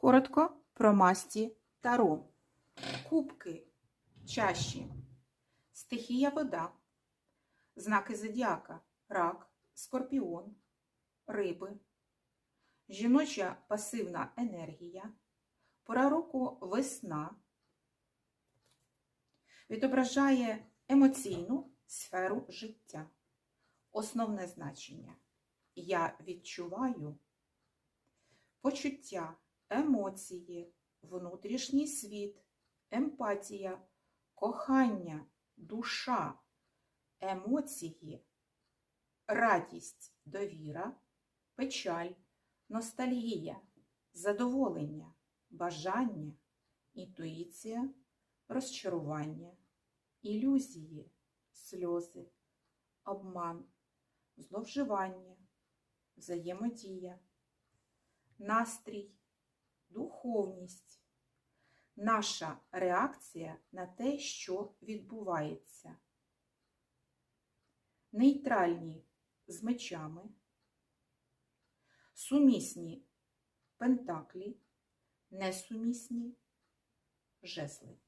Коротко про масті Таро. Кубки, чаші, стихія вода, знаки зодіака, рак, скорпіон, риби, жіноча пасивна енергія, пора року весна, відображає емоційну сферу життя. Основне значення. Я відчуваю почуття, емоції, внутрішній світ, емпатія, кохання, душа, емоції, радість, довіра, печаль, ностальгія, задоволення, бажання, інтуїція, розчарування, ілюзії, сльози, обман, зловживання, взаємодія, настрій, духовність, наша реакція на те, що відбувається. Нейтральні з мечами, сумісні пентаклі, несумісні жезли.